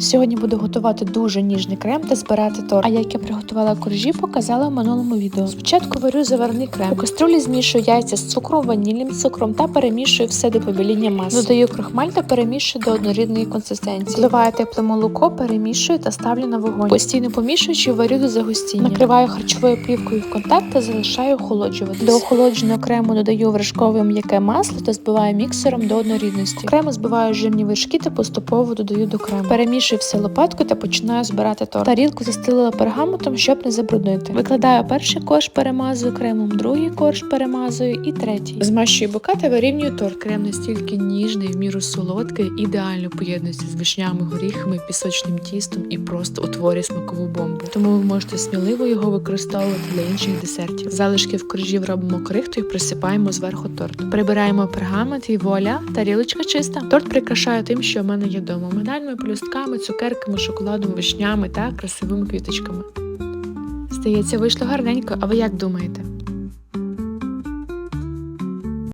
Сьогодні буду готувати дуже ніжний крем та збирати торт. А як я приготувала коржі, показала в минулому відео. Спочатку варю заварний крем. У каструлі змішую яйця з цукром, ванільним цукром та перемішую все до побіління маси. Додаю крохмаль та перемішую до однорідної консистенції. Вливаю тепле молоко, перемішую та ставлю на вогонь. Постійно помішуючи, варю до загустіння. Накриваю харчовою плівкою в контакт та залишаю охолоджувати. До охолодженого крему додаю вершкове м'яке масло та збиваю міксером до однорідності. Окремо збиваю жирні вершки та поступово додаю до крему. Перемішую все лопаткою та починаю збирати торт. Тарілку застелила пергаментом, щоб не забруднити. Викладаю перший корж, перемазую кремом, другий корж перемазую і третій. Змащую бока та вирівнюю торт. Крем настільки ніжний, в міру солодкий, ідеально поєднується з вишнями, горіхами, пісочним тістом і просто утворює смакову бомбу. Тому ви можете сміливо його використовувати для інших десертів. Залишки в коржів робимо крихтою, присипаємо зверху торт. Прибираємо пергамент і вуаля, тарілочка чиста. Торт прикрашаю тим, що в мене є вдома. Медальними пелюстками, цукерками, шоколадом, вишнями та красивими квіточками. Здається, вийшло гарненько, а ви як думаєте?